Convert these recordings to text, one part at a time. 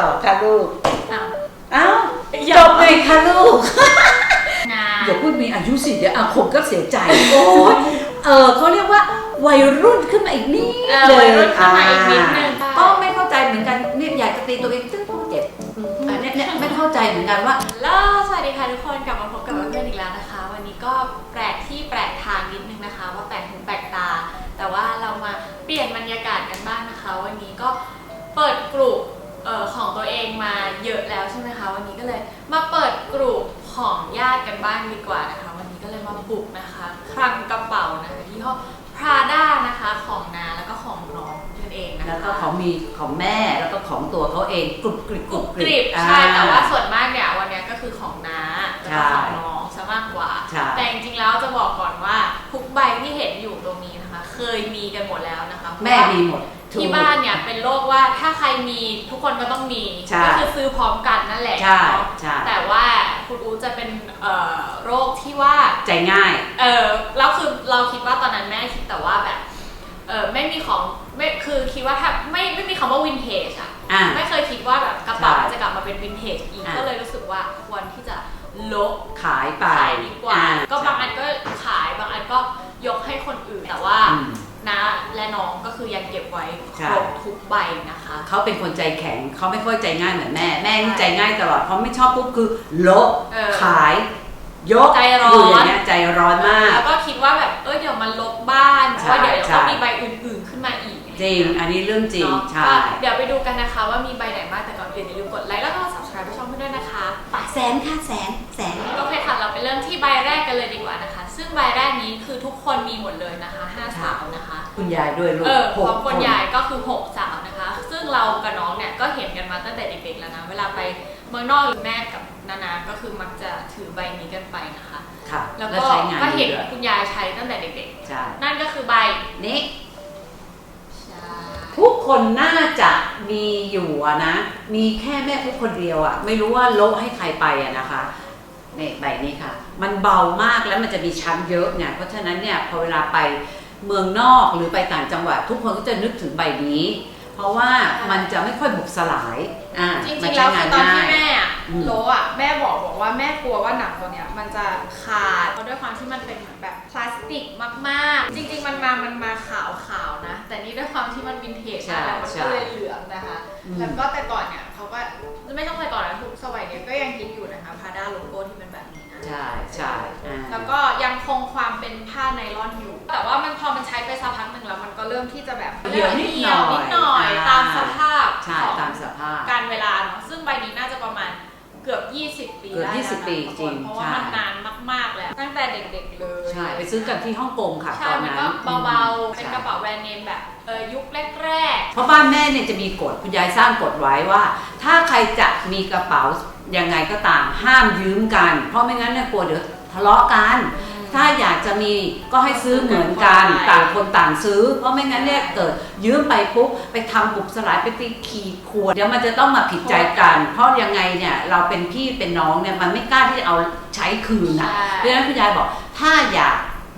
ต่อคะลูก อ้าวเอ้าอย่าจบเลยค่ะลูก นะอย่าพูดมีอายุสิเดี๋ยวอาคมก็เสียใจ โอ้ยเออเขาเรียกว่าวัยรุ่นขึ้นมาอีกนิดเออวัยรุ่นขึ้นมาอีกนิดนึงอ่าก็ไม่เข้าใจเหมือนกันเนี่ยอยากจะตีตัวเองตึ้งเจ็บอันเนี้ยเนี่ยไม่เข้าใจเหมือนกันว่า แล้วสวัสดีค่ะทุกคนกลับมาพบกับเพื่อนๆอีกแล้วนะคะ วันนี้ก็แปลกที่แปลกทางนิดนึงนะคะ ว่าแปลกหูแปลกตา แต่ว่าเรามาเปลี่ยนบรรยากาศกันบ้างนะคะ วันนี้ก็เปิดกลุ่ม เอ่อของตัวเองมาเยอะแล้วใช่ไหมคะ วันนี้ก็เลยมาเปิดกลุ่มของญาติกันบ้างดีกว่านะคะ วันนี้ก็เลยมาบุกนะคะคลังกระเป๋านะคะที่ห้อ Prada นะคะของนาแล้วก็ของน้องนั่นเองนะคะ แล้วก็ของมีของแม่แล้วก็ของตัวเขาเองกรุบกริบกรุบกกริริบบใช่อ่แต่ว่าส่วนมากเนี่ยวันเนี้ยก็คือของน้าแล้วก็ของใช่น้องซะมากกว่า ใช่แต่จริงๆแล้วจะบอกก่อนว่าทุกใบที่เห็นอยู่ตรงนี้นะคะ เคยมีกันหมดแล้วนะคะแม่มีหมด ที่บ้านเนี่ยเป็นโรคว่าถ้าใครมีทุกคนก็ต้องมีใช่ก็คือซื้อพร้อมกันนั่นแหละใช่เนาะใช่ แต่ว่าคุณอู๋จะเป็นเอ่อโรคที่ว่าใจง่าย เออแล้วคือเราคิดว่าตอนนั้นแม่คิดแต่ว่าแบบเออไม่มีของไม่คือคิดว่าถ้าไม่ไม่มีคำว่าวินเทจอะอ่าไม่เคยคิดว่าแบบกระเป๋าใช่จะกลับมาเป็นวินเทจอีกอะ ก็เลยรู้สึกว่าควรที่จะลบ ขายไปขายดีกว่า อ่ก็บางอันก็ขายบางอันก็ยกให้คนอื่นแต่ว่า อืม น้าและน้องก็คือยังเก็บไว้คใช่รบทุกใบนะคะ เขาเป็นคนใจแข็งเขาไม่ค่อยใจง่ายเหมือนแม่ แม่นี่ใช่ใจง่ายตลอดเพราะไม่ชอบปุ๊บคือโละเออขายยกใจร้อนยู่อย่างเงี้ยใจร้อนมาก แล้วก็คิดว่าแบบเออเดี๋ยวมันลบบ้านเพราะว่าเดี๋ยวใช่ต้องมีใบอื่นๆขึ้นมาอีกจริง อันนี้เรื่องจริงเนาะใช่ก็เดี๋ยวไปดูกันนะคะว่ามีใบไหนบ้างแต่ก่อนอื่นอย่าลืมกดไลค์แล้วก็ subscribe ไปช่องเพื่อนด้วยนะคะไปแสนค่ะแสนแสนโอเคค่ะเราไปเริ่มที่ใบแรกกันเลยดีกว่านะคะ ซึ่งใบแรกนี้คือทุกคนมีหมดเลยนะคะห้าสาวนะคะ คุณยายด้วยลูกเออพหร้อกมคนใหญ่ก็คือ 6 สาวนะคะ ซึ่งเรากับน้องเนี่ยก็เห็นกันมาตั้งแต่เด็กๆแล้วนะ เวลาไปเมืองนอกหรือแม่กับนานา ก็คือมักจะถือใบนี้กันไปนะคะ ค่ะแล้วแล้วก็ใช้งานก็ดีเห็นด้วยคุณยายใช้ตั้งแต่เด็กใช่ๆ นั่นก็คือใบนี่ใช่ทุกคนน่าจะมีอยู่อะนะ มีแค่แม่ทุกคนเดียวอะไม่รู้ว่าโละให้ใครไปอะนะคะ เนี่ยใบนี้ค่ะ มันเบามากแล้วมันจะมีชั้นเยอะไงเพราะฉะนั้นเนี่ยพอเวลาไปเมืองนอกหรือไปต่างจังหวัด ทุกคนก็จะนึกถึงใบนี้ เพราะว่ามันจะไม่ค่อยบุบสลายอ่าจริมังๆใช้แล้วคือตอนที่ง่ายแม่อะอืม โลอะแม่บอกบอกว่าแม่กลัวว่าหนังตัวเนี้ยมันจะขาดเพราะด้วยความที่มันเป็นเหมือนแบบพลาสติกมากๆ จริง ๆ มันมามันมาขาวๆนะ แต่นี่ด้วยความที่มันวินเทจใช่นะแล้วมันใช่ก็เลยเหลืองนะคะ อืม แล้วก็แต่ก่อนเนี่ยเขา ก็ไม่ต้องแต่ก่อนนะทุกสมัยเนี้ยก็ยังคิดอยู่นะคะพาด้าโลโก้ที่เป็นแบบนี้นะใช่ใช่อ่าแล้วก็ยังคงความเป็นผ้าไนลอนอยู่ แต่ว่ามันพอมันใช้ไปสักพักหนึ่งแล้วมันก็เริ่มที่จะแบบเหี่ยวนิดหน่อยนิดหน่อยอ่าตามสภาพใช่ของตามสภาพ การเวลาเนาะซึ่งใบนี้น่าจะประมาณเกือบ 20 ปีเกือบได้แล้วนะ20ปีทุกคนจริงเพราะว่าใช่ มันนานมากๆแล้วตั้ง แต่เด็กๆเลยใช่ไปซื้อกันที่ฮ่องกงค่ะใช่ตอนมันนั้นก็เบาๆ เป็นใช่กระเป๋าแบรนด์เนมแบบเออยุคแรกเพราะบ้านแม่เนี่ยจะมีกฎคุณยายสร้างกฎไว้ว่า ถ้าใครจะมีกระเป๋ายังไงก็ตามห้ามยืมกัน เพราะไม่งั้นเนี่ยกลัวเดี๋ยวทะเลาะกัน ถ้าอยากจะมีก็ให้ซื้อเหมือนกันใช่ต่างคนต่างซื้อ เพราะไม่งั้นเนี่ยเกิดยืมไปปุ๊บไปทำบุกสลายไปตีขีดขวดเดี๋ยวมันจะต้องมาผิดใจกัน เพราะยังไงเนี่ยเราเป็นพี่เป็นน้องเนี่ยมันไม่กล้าที่จะเอาใช้คืนๆนะใช่เพราะฉะนั้นคุณยายบอกถ้าอยาก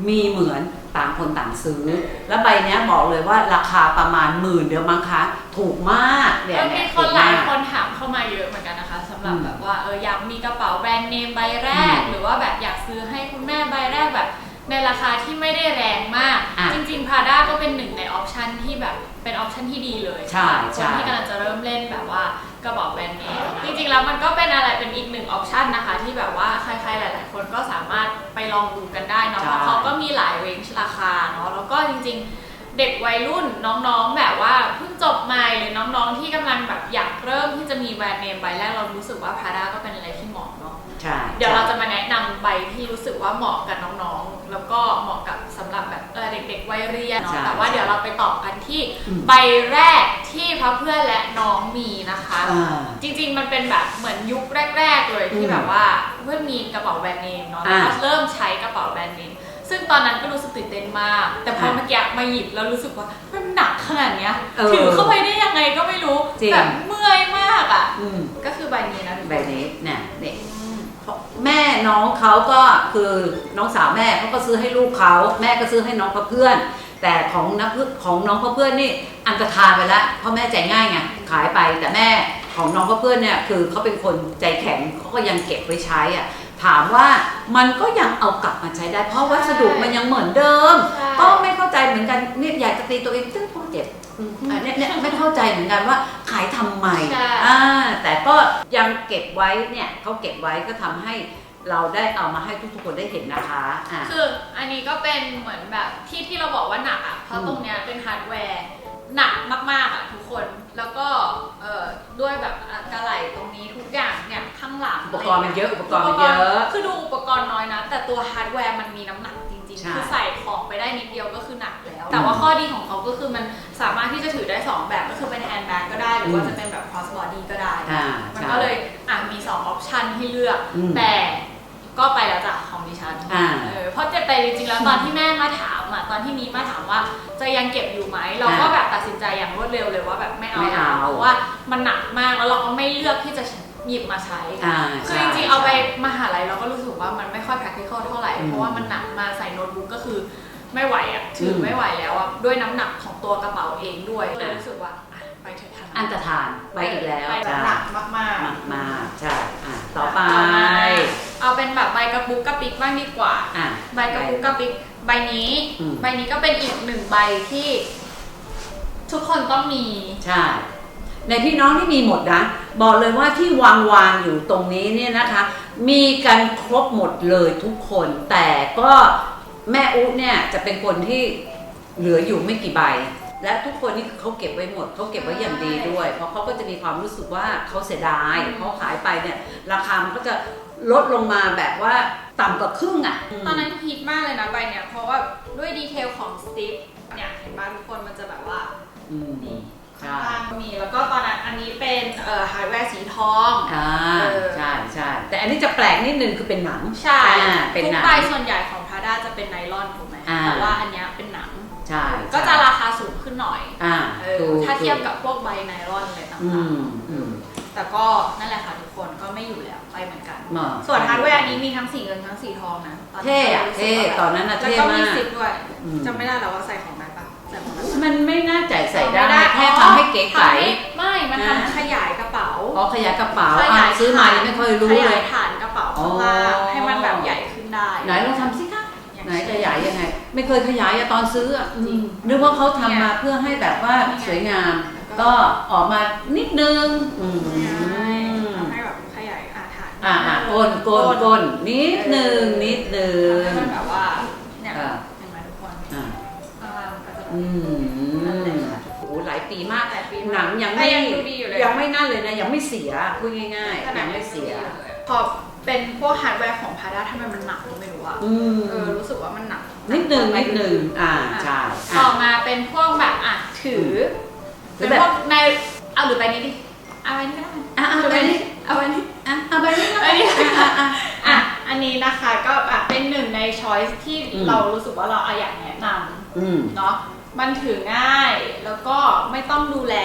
มีเหมือน ต่างคนต่างซื้อ แล้วใบเนี้ยบอกเลยว่าราคาประมาณหมื่นเดียวมั้งคะ ถูกมากเนี่ยก็เนี่มียคถูนกหลายมากคนถามเข้ามาเยอะเหมือนกันนะคะสำหรับอืมแบบว่าเอออยากมีกระเป๋าแบรนด์เนมใบแรกอืมหรือว่าแบบอยากซื้อให้คุณแม่ใบแรกแบบ ในราคาที่ไม่ได้แรงมาก อะจริงๆ Prada ก็เป็นหนึ่งในออปชันที่แบบเป็นออปชันที่ดีเลยใช่สำหรับคนใช่ที่กำลังจะเริ่มเล่นแบบว่ากระเป๋าแบรนด์เนมจริงๆ แล้วมันก็เป็นอะไรเป็นอีกหนึ่งออปชันนะคะ ที่แบบว่าใครๆ หลายๆ คนก็สามารถไปลองดูกันได้เนาะเพราะเขาก็มีหลายเรนจ์ราคาเนาะแล้วก็จริงๆ เด็กวัยรุ่นน้องๆ แบบว่าเพิ่งจบใหม่หรือน้องๆ ที่กำลังแบบอยากเริ่มที่จะมีแบรนด์เนมใบแรกเรารู้สึกว่า Prada ก็เป็นอะไรที่เหมาะเนาะใช่เดี๋ยวเราจะมาแนะนำใบที่รู้สึกว่าเหมาะกับน้องๆ แล้วก็เหมาะกับสำหรับแบบเออเด็กๆวัยเรียนเนาะใช่แต่ว่าเดี๋ยวเราไปต่อกันที่อืม ใบแรกที่พระเพื่อนและน้องมีนะคะ อ่า จริงๆ มันเป็นแบบเหมือนยุคแรก ๆ เลยที่อืมแบบว่าเพื่อนมีกระเป๋าแบรนด์เนมเนาะอ่าแล้วก็เริ่มใช้กระเป๋าแบรนด์เนมซึ่งตอนนั้นก็รู้สึกตื่นเต้นมาก แต่พออ่าเมื่อกี้มาหยิบแล้วรู้สึกว่ามันหนักขนาดเนี้ยเออถือเข้าไปได้ยังไงก็ไม่รู้จริง แบบเมื่อยมากอะ อืมก็คือใบนี้นะทุกคนใบนี้เนี่ยเนี่ยอืม แม่น้องเขาก็คือน้องสาวแม่เขาก็ซื้อให้ลูกเขาแม่ก็ซื้อให้น้องเพื่อน แต่ของนักของน้องเพื่อนนี่อันตรธานไปแล้วเพราะแม่ใจง่ายไงขายไปแต่แม่ของน้องก็เพื่อนเนี่ยคือเขาเป็นคนใจแข็งเขาก็ยังเก็บไว้ใช้อะถามว่ามันก็ยังเอากลับมาใช้ได้ เพราะวัสดุมันยังเหมือนเดิมใช่ก็ไม่เข้าใจเหมือนกันเนี่ยอยากจะตีตัวเองตึ้งพอเจ็บ อืมอะเนี่ยเนี่ยไม่เข้าใจเหมือนกันว่าขายทำไมใช่ อ่าแต่ก็ยังเก็บไว้เนี่ยเขาเก็บไว้ก็ทำให้เราได้เอามาให้ทุกๆคนได้เห็นนะคะอ่า คืออันนี้ก็เป็นเหมือนแบบที่ที่เราบอกว่าหนักอะ เพราะอืมตรงเนี้ยเป็นฮาร์ดแวร์หนักมากๆอะทุกคน แล้วก็เอ่อด้วยแบบอะกระไหล่ตรงนี้ทุกอย่างเนี่ยข้างหลังอุปกรณ์มันเยอะอุปกรณ์มันเยอะ คือดูอุปกรณ์น้อยนะ แต่ตัวฮาร์ดแวร์มันมีน้ำหนักจ ริงใช่ๆคือใส่ของไปได้นิดเดียวก็คือหนักแล้ว แต่ว่าข้อดีของเขาก็คือมันสามารถที่จะถือได้สองแบบก็คือเป็นแฮนด์แบ็กก็ได้ หรือว่าจะเป็นแบบ cross body ก็ได้ อ่ามันใช่ก็เลยอะมี2ออปชันให้เลือก อืมแต่ก็ไปแล้วจ้ะของดิฉันอ่าเออเพราะจะแต่จริงๆแล้วตอนที่แม่มาถามอะตอนที่นี้มาถามว่าจะยังเก็บอยู่ไหมเราก็แบบตัดสินใจอย่างรวดเร็วเลยว่าแบบไม่เอาไม่เอา เพราะว่ามันหนักมากแล้วเราก็ไม่เลือกที่จะ หยิบมาใช้อ่าคือใช่จริงๆเอาไปมหาลัยเราก็รู้สึกว่ามันไม่ค่อย practical เท่าไหร่อืมเพราะว่ามันหนักมาใส่โน้ตบุ๊กก็คือไม่ไหวอะถืออมไม่ไหวแล้วอะด้วยน้ำหนักของตัวกระเป๋าเองด้วยเลยรู้สึกว่าอะไปเถอะทางอันตรธานไปอีกแล้วไปแบบจ้าหนักมากๆมากมากใช่อะต่อไปเอาเป็นแบบใบกระปุกกระปิกบ้างดีกว่า อะ ใบกระปุกกระปิกใบนี้ อืม ใบนี้ก็เป็นอีกหนึ่งใบที่ ทุกคนต้องมี ใช่ ในพี่น้องที่มีหมดนะ บอกเลยว่าที่วางวางอยู่ตรงนี้เนี่ยนะคะ มีกันครบหมดเลยทุกคน แต่ก็แม่อุ๊เนี่ยจะเป็นคนที่เหลืออยู่ไม่กี่ใบ และทุกคนนี่เขาเก็บไว้หมดเขาเก็บไว้อย่างดีด้วย เพราะเขาก็จะมีความรู้สึกว่าเขาเสียดายอืมเขาขายไปเนี่ย ราคามันก็จะลดลงมาแบบว่าต่ำกว่าครึ่งอะ ตอนนั้นฮิตมากเลยนะใบเนี่ย เพราะว่าด้วยดีเทลของสติปเนี่ยเห็นป่ะทุกคนมันจะแบบว่าอืมนี่ใช่ ข้างล่างก็มี แล้วก็ตอนนั้นอันนี้เป็นเอ่อฮาร์ดแวร์สีทองอ่าเออใช่ใช่แต่อันนี้จะแปลกนิดนึงคือเป็นหนังใช่อ่าเป็นทุกหนัง ใบส่วนใหญ่ของพาด้าจะเป็นไนลอนถูกไหมอ่า แต่ว่าอันเนี้ยเป็นหนัง ใช่ก็จะราคาสูงขึ้นหน่อยอ่าเออถูกถ้าเทียบกับพวกใบไนลอนอะไรต่างอืๆมอืมแต่ก็นั่นแหละค่ะทุกคนก็ไม่อยู่แล้วไปเหมือนกันมาส่วนฮาร์ดแวร์อันนี้มีทั้งสีเงินทั้งสีทองนะตนนี้เท่อะรู้สึเท่กว่าแบบตอนนั้นอะแล้วเท่ก็มามีกซิปด้วยอืม จำไม่ได้แล้วว่าใส่ของได้ปะใส่ของได้ปะ มันไม่น่าใจใส่ได้ไม่แค่ทำให้เก๋ไก่ทำให้ไม่ มันนะทำขยายกระเป๋าอ๋อขยายกระเป๋าขอะยายซื้อมายังไม่ค่อยรู้ขเลยายฐานกระเป๋าข้างล่างอ๋อให้มันแบบใหญ่ขึ้นได้ ไหนลองทำสิคะอย่างไหนเช่ขยายยังไง ไม่เคยขยายอะตอนซื้ออะจริงนึกว่าเขาทำมาเพื่อให้แบบว่านี่ไงสวยงามแล้วก็ก็ออกมานิดนึงอืมทำให้แบบขยายอาฐานอ่าอ่าก้นก้นก้นนิดนึงนิดนึงทำให้มันแบบว่าเนี่ยอ่าเห็นไหมทุกคนอ่าข้างล่างมันก็จะอืมนั่นแหละค่ะโอ้โหหลายปีมากหลายปีมากหนังยังแต่ไม่ยังดูดีอยู่เลยยังไม่นั่นเลยนะ ยังไม่เสียพูดง่ายๆยังไม่เสียพอเป็นพวกฮาร์ดแวร์ของพาด้าทำไมมันหนักก็ไม่รู้อะอืมเออรู้สึกว่ามันหนักนิดนึงนิดนึงอ่าใช่ต่อะอมาเป็นพวกแบบอะถือถืเป็อนแบบพวกในเอาหรือใบนี้ดิเอาใบนี้ก็ได้อะอะหรือไปใบนี่นี้เอาใบนี้อะเอาไปนี่อันนี้อะอะอะอันนี้นะคะก็อะเป็นหนึ่งในช้อยส์ที่อืมเรารู้สึกว่าเราอะอยากแนะนอืมำเนาะ มันถือง่ายแล้วก็ไม่ต้องดูแล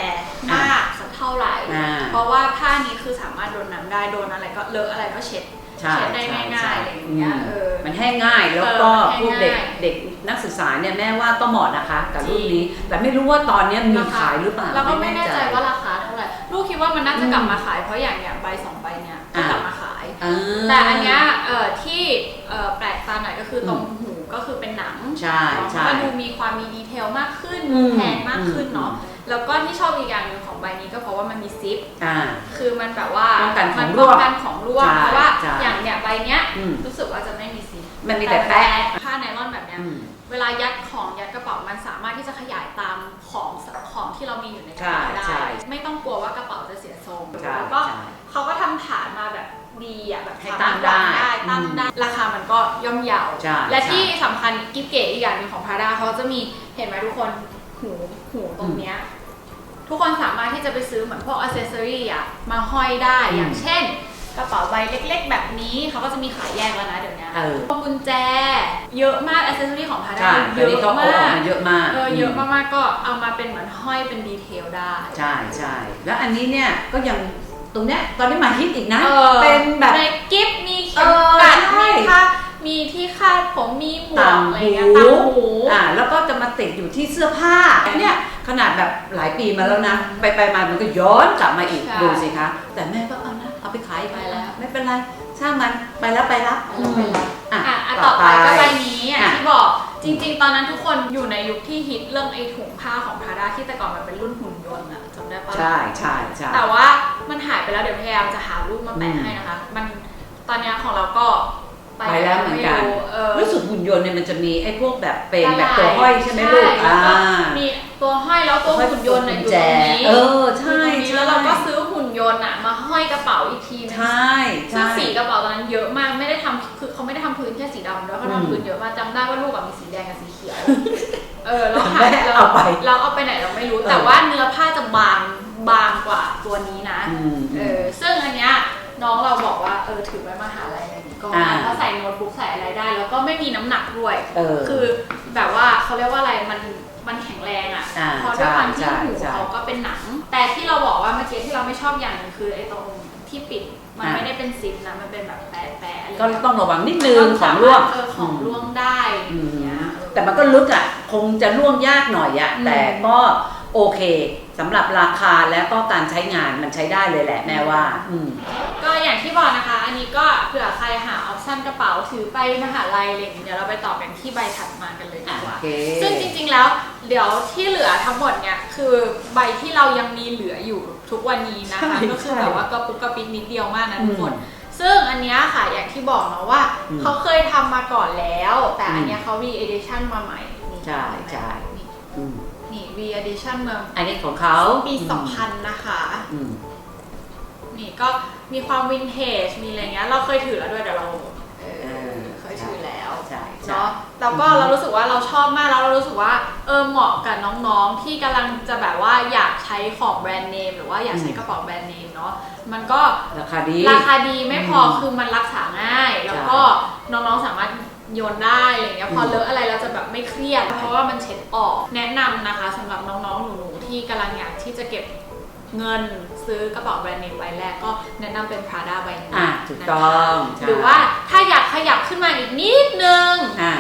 มากสักเท่าไหร่ อ่าเพราะว่าผ้านี้คือสามารถโดนน้ำได้โดนอะไรก็เลอะอะไรก็เช็ดใช่เช็ดได้ใช่ง่ายๆอะไรอย่างเงี้ยมเออ มันแห้งง่ายแล้วก็เออพวกเด็กแห้งง่ายเด็กนักศึกษาเนี่ยแม่ว่าก็เหมาะนะคะกับจริรุ่งนนี้ แต่ไม่รู้ว่าตอนเนี้ยมีราคา ขายหรือเปล่าเราก็ไม่แน่ใจว่าราคาเท่าไหร่ลูกคิดว่ามันน่าจะกลับมาขายเพราะอย่างเนี้ยใบสองใบเนี้ยก็อ่า กลับมาขาย อ่า แต่อันเนี้ยเอ่อที่เอ่อแปลกตาหน่อยก็คือตรงหู ก็คือเป็นหนังใช่ใช่ก็ดูมีความมีดีเทลมากขึ้นอืมแพงมากขึ้นเนาะอืมแล้วก็ที่ชอบอีกอย่างหนึ่งของใบนี้ก็เพราะว่ามันมีซิปอ่าคือมันแบบว่าป้องกันของมัร่วงป้องกันของร่วงใช่เพราะว่าใช่อย่างเนี้ยใบเนี้ยอืมรู้สึกว่าจะไม่มีซิปมันมีแต่แป๊ะผ้าไนลอนแบบเนี้ยอืมเวลายัดของยัดกระเป๋ามันสามารถที่จะขยายตามของของที่เรามีอยู่ในกระเป๋าใช่ได้ใช่ไม่ต้องกลัวว่ากระเป๋าจะเสียทรงใช่แล้วก็ใช่เขาก็ทำฐานมาแบบ ดีอะแบบให้สามารถตั้งได้วางตั้งอืมได้ ราคามันก็ย่อมเยาใช่และใช่ที่สำคัญกิฟเก๋อีกอย่างหนึ่งของพาด้าเขาจะมีเห็นไหมทุกคนหูหูตรงเนี้ยทุกคนสามารถที่จะไปซื้อเหมือนพวกอ c เซสซอรี่อะมาห้อยได้อืมอย่างเช่น กระเป๋าใบเล็กๆ แบบนี้เขาก็จะมีขายแยกแล้วนะเดี๋ยวนี้เออ พวงกุญแจ เยอะมากอ c เซสซอรี่ของพาด้าใช่เยตอนนี้อะเขาเอามาออกกมาเยอะมากเออเยอะมากๆก็เอามาเป็นเหมือนห้อยเป็นดีเทลได้ ใช่ใช่แล้วอันนี้เนี่ยก็ยังต รงเนี้ยตอนนี้มาฮิตอีกนะ ออเป็นแบบในกิฟต์มีเข็เอมอกัดใช่ มีผ้ามีมีที่คาดผมมีหมวต่ากงอะไรหูเงี้ยต่างหูอ่าแล้วก็จะมาติดอยู่ที่เสื้อผ้าเนี่ยขนาดแบบหลายปีมาแล้วนะ ไปไปมามันก็ย้อนกลับมาอีกใช่ดูสิคะ แต่แม่ก็เอานะเอาไปขายไปแล้ว ไม่เป็นไรช่างมันไปแล้วไปรับไปแล้วอะอะอะต่อไปก็ใบนี้อะอะ ที่บอกจริง ๆ ตอนนั้นทุกคนอยู่ในยุคที่ฮิตเรื่องไอ้ถุงผ้าของพาราที่แต่ก่อนมันเป็นรุ่นหุ่นยนต์อะจำได้ปะใช่ใช่ใช่แต่ว่ามันหายไปแล้วเดี๋ยวพยายามจะหารูปมาแปะอืมให้นะคะ มันตอนเนี้ยของเราก็ไปแล้วเหมือนกันไรู้เออรู้สึกหุ่นยนต์เนี่ยมันจะมีไอ้พวกแบบเป็นได้แบบตัวห้อยใช่ไหมลูกใช่อ่าแล้วก็มีตัวห้อยแล้วตัวหุ่นยนต์น่ะอยู่ตรงนี้เออใช่อยู่ตรงนี้ใช่แล้วเราก็ซื้อหุ่นยนต์อะมาห้อยกระเป๋าอีกทีนึงใช่ใช่ซึ่งสีกระเป๋าตอนนั้นเยอะมากไม่ได้ทำคือ เขาไม่ได้ทำพื้นแค่สีดำด้วยเขาอืมทำพื้นเยอะมากจำได้ว่าลูกอะมีสีแดงกับสีเขียว เออแล้วแม่หายเอาไปเราเอาไปไหนเราไม่รู้เออแต่ว่าเนื้อผ้าจะบางบางกว่าตัวนี้นะอืมเออซึ่งอันเนี้ยน้องเราบอกว่าเออถือไว้มหาลัยอะไรอย่างงี้ก็อ่าถ้าใส่โน้ตบุ๊กใส่อะไรได้ แล้วก็ไม่มีน้ำหนักด้วยเออคือแบบว่าเขาเรียกว่าอะไรมันมันแข็งแรงอะอ่าเพราะด้วยความที่ใช่หูใช่เขาก็เป็นหนัง แต่ที่เราบอกว่าเมื่อกี้ที่เราไม่ชอบอย่างหนึงคือไอ้ตรงที่ปิด มันอ่าไม่ได้เป็นซิปนะมันเป็นแบบแปะแปะอะไรก็ต้องระวังนิดนึงของร่วงเออของร่วงได้อย่างเงี้ยเออแต่มันก็ลึกอะ คงจะร่วงยากหน่อยอะอืมแต่ก็โอเคสำหรับราคาและก็การใช้งานมันใช้ได้เลยแหละแม่ว่าอืมก็อย่างที่บอกนะคะ อันนี้ก็เผื่อใครหาออปชั่นกระเป๋าถือไปมหาลัยอะไรอย่างเงี้ยเดี๋ยวเราไปต่อกันที่ใบถัดมากันเลยดีกโอว่าเคซึ่งจริงๆแล้ว เดี๋ยวที่เหลือทั้งหมดเนี่ยคือใบที่เรายังมีเหลืออยู่ ทุกวันนี้นะคะ ใช่ก็คือใช่แบบว่ากระปุกกระปิกนิดเดียวมากนะอืมทุกคน ซึ่งอันเนี้ยค่ะอย่างที่บอกเนาะว่า อืมเขาเคยทำมาก่อนแล้ว แต่อืมอันเนี้ยเขา re edition มาใหม่นี่ใช่ใช่ นี่อืมนี่ re edition มาอันนี้ของเขาปีอืม2000 นะคะ อืม นี่ก็มีความวินเทจมีอะไรเงี้ยเราเคยถือแล้วด้วยเดี๋ยวเราเออเคยถือแล้วใช่ใช่ เนาะ แล้วก็เรารู้สึกว่าเราชอบมากแล้วเรารู้สึกว่าเออเหมาะกับน้องๆ ที่กำลังจะแบบว่าอยากใช้ของแบรนด์เนมหรือว่าอยากใช้กระเป๋าแบรนด์เนมเนาะมันก็ราคาดีราคาดีไม่พออมคือมันรักษาง่าย แล้วก็น้องๆสามารถโยนได้อะไรเงี้ยพออืมเลอะอะไรเราจะแบบไม่เครียด เพราะว่ามันเช็ดออกแนะนำนะคะสำหรับน้องๆหนูๆที่กำลังอยากที่จะเก็บเงินซื้อกระเป๋าแบรนด์เนมใบแรกก็แนะนำเป็น Prada ใบนี้อะถูกนะคะต้องใช่หรือว่าถ้าอยากขยับขึ้นมาอีกนิดนึงอ่า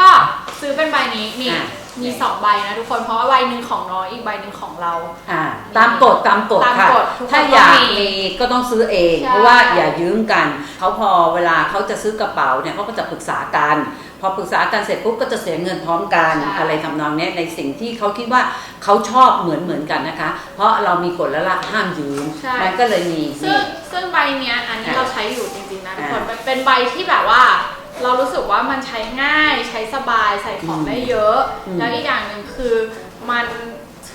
ก็ซื้อเป็นใบนี้นี่อะ มีสองใบนะทุกคนเพราะว่าใบหนึ่งของน้องอีกใบหนึ่งของเรา อ่าตามกฎตามกฎตามค่ะ กฎทุกคนถ้าอยากต้องมีมีก็ต้องซื้อเอง ใช่ เพราะว่าอย่ายืมกันเขาพอเวลาเขาจะซื้อกระเป๋าเนี่ยเขาก็จะปรึกษากันพอปรึกษากันเสร็จปุ๊บก็จะเสียเงินพร้อมกันใช่ อะไรทำนองเนี้ยในสิ่งที่เขาคิดว่าเขาชอบเหมือนเหมือนกันนะคะ เพราะเรามีกฎและละห้ามยืมใช่ มันก็เลยมีซึ่งนี่ซึ่งใบเนี้ยอันนี้อะเราใช้อยู่จริงๆนะทุกคนอะ มันเป็นใบที่แบบว่า เรารู้สึกว่ามันใช้ง่ายใช้สบายใส่ของอืมได้เยอะอืมแล้วอีกอย่างหนึ่งคือมัน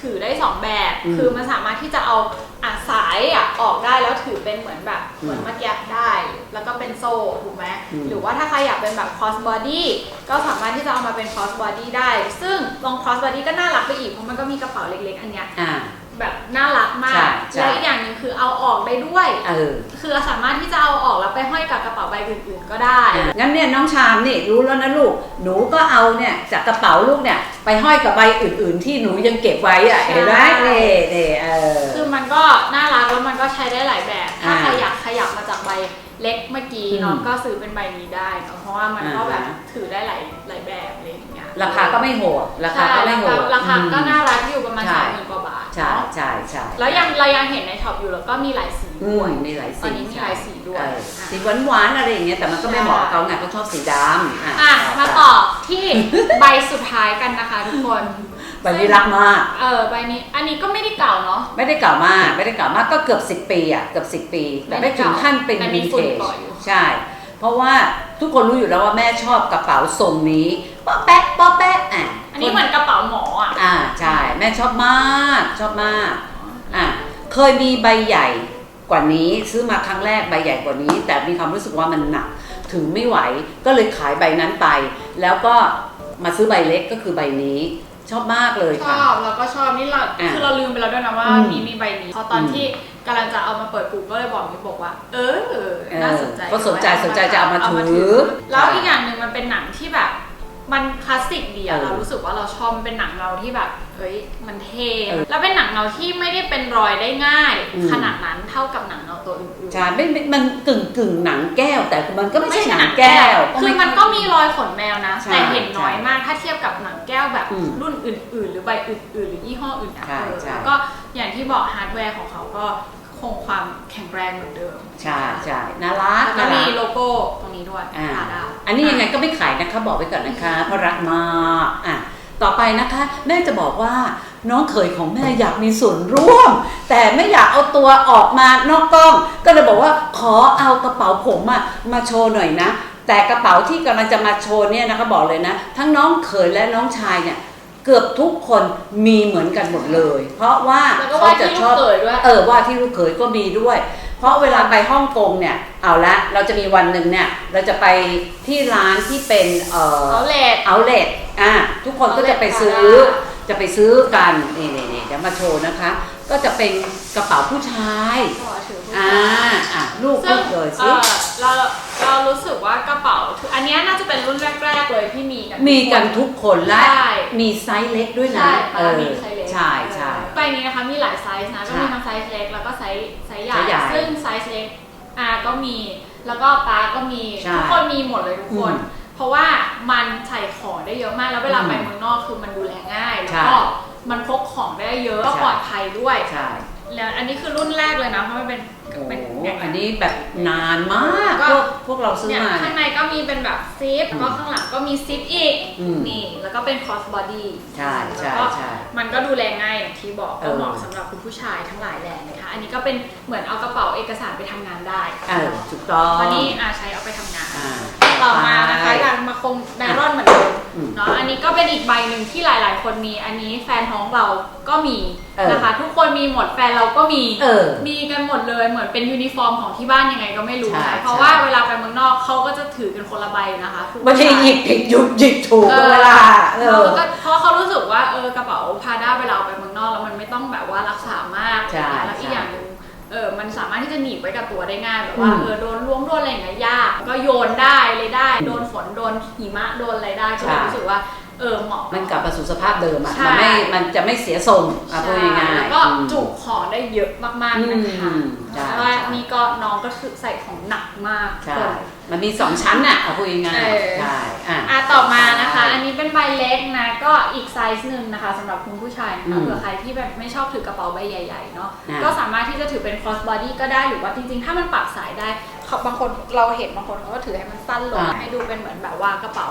ถือได้สองแบบอืมคือมันสามารถที่จะเอาอะสายอะออกได้แล้วถือเป็นเหมือนแบบอืมเหมือนมัดยัดได้ แล้วก็เป็นโซ่ถูกไหมอืมหรือว่าถ้าใครอยากเป็นแบบ cross body ก็สามารถที่จะเอามาเป็น cross body ได้ ซึ่งตรง cross body ก็น่ารักไปอีกเพราะมันก็มีกระเป๋าเล็กๆ อันเนี้ยอ่า แบบน่ารักมาใช่กใช่ แล้วอีกอย่างหนึ่งคือเอาออกได้ด้วย เออ คือเราสามารถที่จะเอาออกแล้วไปห้อยกับกระเป๋าใบอื่นๆก็ได้ งั้นเนี่ยน้องชามนี่รู้แล้วนะลูก หนูก็เอาเนี่ยจากกระเป๋าลูกเนี่ยไปห้อยกับใบอื่น ๆ ที่หนูยังเก็บไว้อะใช่ เห็นไหมเน่เน่เออ คือมันก็น่ารักแล้วมันก็ใช้ได้หลายแบบ ถ้าอ่า ใครอยากขยับมาจากใบ เล็กเมื่อกี้อืมเนาะก็ซื้อเป็นใบนี้ได้เนาะเพราะว่ามันก็อ่าแบบถือได้หลายหลายแบบอะไรอย่างเงี้ยราคาก็ไม่โหดราคาใช่ก็ไม่โหดราคาก็อืมน่ารักอยู่ประมาณใช่สามหมื่นกว่าบาทใช่เนาะใช่ใช่แล้วยังเรายังเห็นในช็อปอยู่แล้วก็มีหลายสีอืด้มวยมีหลายสีตอนนี้มีหลายสีด้วยเอออะสีหวานหวานๆอะไรอย่างเงี้ยแต่มันก็ไม่เหมาะกับเขาไงเขาชอบสีดำอะอะมาต่อที่ใบสุดท้ายกันนะคะทุกคน ใบนี้รักมาก เออใบนี้ อันนี้ก็ไม่ได้เก่าเนาะ ไม่ได้เก่ามาก ไม่ได้เก่ามากก็เกือบ10ปีอะเกือบ10ปี แต่ไม่ถึงขั้นเป็นแต่มีวินฝุ่เทนจเกาะอยู่ใช่ เพราะว่าทุกคนรู้อยู่แล้วว่าแม่ชอบกระเป๋าทรงนี้ป๊อแป๊ะป๊อแป๊ะอะอันนี้เหมือนกระเป๋าหมออะอ่าใช่แม่ชอบมากชอบมากอะเคยมีใบใหญ่กว่านี้ซื้อมาครั้งแรกใบใหญ่กว่านี้ แต่มีความรู้สึกว่ามันหนักถึงไม่ไหวก็เลยขายใบนั้นไป แล้วก็มาซื้อใบเล็กก็คือใบนี้ ชอบมากเลยชค่ะ อบแล้วก็ชอบนี่เราอะคือเราลืมไปแล้วด้วยนะว่าอืมมีมีใบนี้พอตอนอืม ที่กำลังจะเอามาเปิดกูก็เลยบอกมิกบอกว่าเออน่าสนใจก็สนใจสนใจจะเอามาถือ แล้วอีกอย่างหนึ่งมันเป็นหนังที่แบบ มันคลาสสิกดีอะเออเรารู้สึกว่าเราชอบมันเป็นหนังเราที่แบบเฮ้ยมันเท่เออแล้วเป็นหนังเงาที่ไม่ได้เป็นรอยได้ง่าย อืม ขนาดนั้นเท่ากับหนังเงาตัวอื่นๆใช่ไม่ไม่มันกึ่งกึ่งหนังแก้ว แต่มันก็ไม่ใช่หนังแก้วคือมันก็มีรอยขนแมวนะ ใช่แต่เห็นน้อยมากถ้าเทียบกับหนังแก้วแบบอืมรุ่นอื่น ๆ หรือใบอื่น ๆ หรือยี่ห้ออื่นอะใช่เออใช่ แล้วก็อย่างที่บอกฮาร์ดแวร์ของเขาก็ค งความแข็งแรงเหมือนเดิมใช่ใช่น่ารักแล้วก็น่ามีรักโลโก้ตรงนี้ด้วยอ่าพาดาอันนี้ยังไงก็ไม่ขายนะคะบอกไว้ก่อนนะคะเพราะรักมากอะต่อไปนะคะ แม่จะบอกว่าน้องเขยของแม่อยากมีส่วนร่วม แต่ไม่อยากเอาตัวออกมานอกกล้อง ก็เลยบอกว่าขอเอากระเป๋าผมอะมาโชว์หน่อยนะ แต่กระเป๋าที่กำลังจะมาโชว์เนี่ยนะคะบอกเลยนะ ทั้งน้องเขยและน้องชายเนี่ย เกือบทุกคนมีเหมือนกันหมดเลย เพราะว่าแล้วก็เขาว่าจะที่ชลูอกบเขยด้วยเออว่าที่ลูกเขยก็มีด้วย เพราะเวลาไปฮ่องกงเนี่ยเอาละเราจะมีวันหนึ่งเนี่ยเราจะไปที่ร้านที่เป็นเอ่อเอาเลทเอาเลทอะทุกคนก็จะไปซื้อ Outlet จะไปซื้อกัน นี่นี่นี่เดี๋ยวมาโชว์นะคะ ก็จะเป็นกระเป๋าผู้ชายขอถือผู้อ่าชายอะลูกซึ่ลูงกเลยเอสิอเราเรารู้สึกว่ากระเป๋าถืออันเนี้ยน่าจะเป็นรุ่นแรก ๆ เลยที่มีกัน มีกันทุกคนและใช่มีไซส์เล็กด้วยนะใช่เอปาอมีไซส์เล็ก ใช่ใช่ใบนี้นะคะมีหลายไซส์นะก็ใช่มีทั้งไซส์เล็กแล้วก็ไซส์ไซส์ใหญ่ไซส์ใหญ่ซึ่งไซส์เล็กอาก็มีแล้วก็ป้าก็มีใช่ทุกคนมีหมดเลยทุกคน อืมเพราะว่ามันใส่ของได้เยอะมากแล้วเวลาอืมไปเมืองนอกคือมันดูแลง่ายแล้วใช่ก็ มันพกของได้เยอะก็ใช่ปลอดภัยด้วย ใช่แล้วอันนี้คือรุ่นแรกเลยนะเพราะมันเป็นโอ้เป็นโหอย่างอันนี้แบบนานมากก็พวกพวกเราซื้อเนี่ยมา ข้างเนี่ยในก็มีเป็นแบบซิปอืมก็ข้างหลังก็มีซิปอีกอืม นี่แล้วก็เป็น cross body ใช่ใช่แล้วก็ใช่ มันก็ดูแลง่ายอย่างที่บอกเอก็อ เหมาะสำหรับคุณผู้ชายทั้งหลายแหล่นะคะ อันนี้ก็เป็นเหมือนเอากระเป๋าเอกสารไปทำงานได้เออถูกต้อง ตอนนี้อาใช้เอาไปทำงาน อ่า ต่อมานะคะไปการมาคงไดรอนเหมือนเดิมอืมเนาะอันนี้ก็เป็นอีกใบหนึ่งที่หลาย ๆ คนมี อันนี้แฟนท้องเราก็มีเออนะคะ ทุกคนมีหมดแฟนเราก็มีเออมีกันหมดเลยเหมือนเป็นยูนิฟอร์มของที่บ้านยังไงก็ไม่รู้ใช่นะเพราะใช่ว่าเวลาไปเมืองนอกเขาก็จะถือกันคนละใบนะคะทุกบางทีหยิบผิดหยุดหยิบถูกเออเวลาเอเขาอก็เพราะเขารู้สึกว่าเออกระเป๋าพาด้าเวลาเอาไปเมืองนอกแล้วมันไม่ต้องแบบว่ารักษามากใช่แล้วอีกใช่อย่างหนึ่งเออมันสามารถที่จะหนีบไว้กับตัวได้ง่ายแบบว่าอืมเออโดนล้วงโดนอะไรอย่างเงี้ยยาก ก็โยนได้เลยได้ โดนฝนโดนหิมะโดนอะไรได้ก็เลยใช่รู้สึกว่า เออเหมาะมันกลับมาสู่สภาพเดิมอะใช่มันไม่มันจะไม่เสียทรงอะพูดง่ายๆแล้วก็อืมจุของได้เยอะมากๆนะคะอืมใช่เพราะว่าใช่นี่ก็น้องก็คือใส่ของหนักมากใช่มันมีสองชั้นอะอะพูดง่ายเออๆใช่อะอะต่อมานะคะ อันนี้เป็นใบเล็กนะก็อีกไซส์หนึ่งนะคะสำหรับคุณผู้ชายนะอืคะมเผื่อใครที่แบบไม่ชอบถือกระเป๋าใบใหญ่ๆเนาะอะก็สามารถที่จะถือเป็น cross body ก็ได้หรือว่าจริงๆ ถ้ามันปรับสายได้เขาบางคนเราเห็นบางคนเขาก็ถือให้มันสั้นลงอะให้ดูเป็นเหมือนแบบว่ากระเป๋า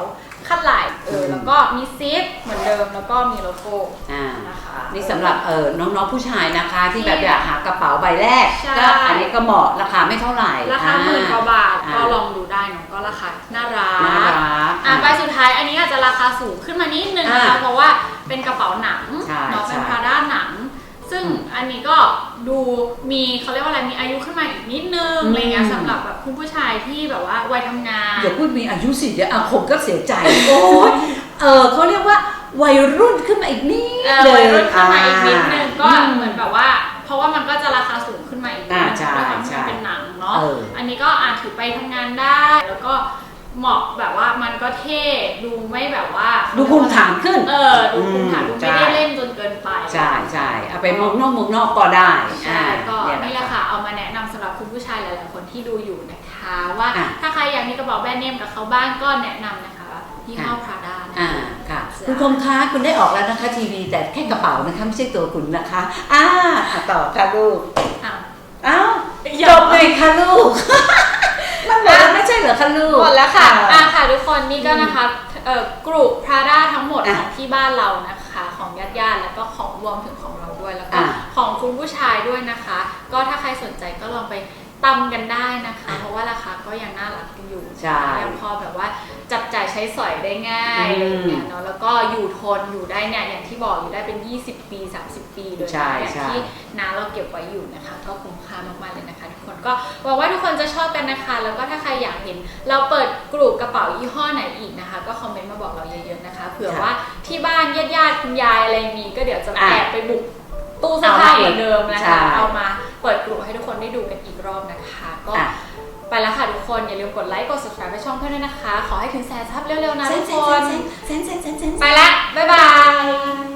ขั้นไหล่เอออืมแล้วก็มีซิปเหมือนเดิมแล้วก็มีโลโก้อ่า นะคะ นี่สำหรับเออน้องๆผู้ชายนะคะที่ที่แบบอยากหากระเป๋าใบแรก ใช่ ก็อันนี้ก็เหมาะราคาไม่เท่าไหร่ราคาหมื่นกว่าบาทอ่าก็ลองดูได้เนอะก็ราคาน่ารักน่ารัก อะใบสุดท้ายอันนี้อาจจะราคาสูงขึ้นมานิดนึงนะคะอ่าเพราะว่าเป็นกระเป๋าหนังใช่เนาะเป็นใช่พาด้าหนัง ซึ่งอืมอันนี้ก็ดูมีเขาเรียกว่าอะไรมีอายุขึ้นมาอีกนิดนึงอืมอะไรเงี้ยสำหรับแบบคุณผู้ชายที่แบบว่าวัยทำงานอย่าพูดมีอายุสิเดี๋ยวอาคมก็เสียใจโอ้ยเออเขาเรียกว่าวัยรุ่นขึ้นมาอีกนิดเออวัยรุ่นขึ้นมาอีกนิดนึงก็อืเหมือนแบบว่า เพราะว่ามันก็จะราคาสูงขึ้นมาอีกนิดอ่านึงใช่ด้วยความที่ใช่มันเป็นหนังเนาะเอออันนี้ก็อาจถือไปทำงานได้แล้วก็ เหมาะแบบว่ามันก็เท่ดูไม่แบบว่าดูภูมิฐานขึ้น เออดูภูมิฐานดูอืมไม่ได้เล่นจนเกินไปใช่ใช่เอาไปเมองนอกเมองนอกก็ได้ใช่อ่าก็เยนี่แหละค่ะเอามาแนะนำสำหรับคุณผู้ชายหลาย ๆ คนที่ดูอยู่นะคะ ว่าอะถ้าใครอยากมีกระเป๋าแบรนด์เนมกับเขาบ้างก็แนะนำนะคะยี่ห้อ Prada นะอ่าคะค่ะใช่คุณคมคะคุณได้ออกแล้วนะคะทีวีแต่แค่กระเป๋านะคะไม่ใช่ตัวคุณนะคะอ่าอะต่อค่ะลูกอะอ้าวอย่าจบเลยค่ะลูก ใช่เหรอคะลูกหมดแล้วค่ะอ่าอะค่ะทุกคนนี่ก็นะคะเอ่อกลุ่ม Prada ทั้งหมดอะของที่บ้านเรานะคะ ของญาติญาติๆแล้วก็ของรวมถึงของเราด้วยแล้วก็อะ ของคุณผู้ชายด้วยนะคะ ก็ถ้าใครสนใจก็ลองไปตำกันได้นะคะ เพราะว่าราคาก็ยังน่ารักกันอยู่ใช่ยังพอแบบว่าจับจ่ายใช้สอยได้ง่ายอืม อะไรอย่างเงี้ยเนาะแล้วก็อยู่ทนอยู่ได้เนี่ยอย่างที่บอกอยู่ได้เป็น 20 ปี 30 ปีเลยใช่นะอย่างใช่ที่น้าเราเก็บไว้อยู่นะคะ ก็คุ้มค่ามากๆเลยนะคะทุ กคนก็หวังว่าทุกคนจะชอบกันนะคะ แล้วก็ถ้าใครอยากเห็น เราเปิดกลุ่มกระเป๋ายี่ห้อไหนอีกนะคะ ก็คอมเมนต์มาบอกเราเยอะๆนะคะ เผื่อว่าที่บ้านญาติๆคุณยายอะไรมีก็เดี๋ยวจะอะแอบไปบุกตู้เสื้อผ้าเอามาเหมือนเดิมนะใช่คะ เอามาเปิดกลุ่มให้ทุกคนได้ดูกันอีกรอบนะคะ ก็อะไปแล้วค่ะทุกคน อย่าลืมกดไลค์กด subscribe ให้ช่องเพื่อนด้วยนะคะ ขอให้ถึงแสนซับเร็วๆนะเซทุนกเซคนนเซนเซนเซนเซนเซนไปละบ๊ายบาย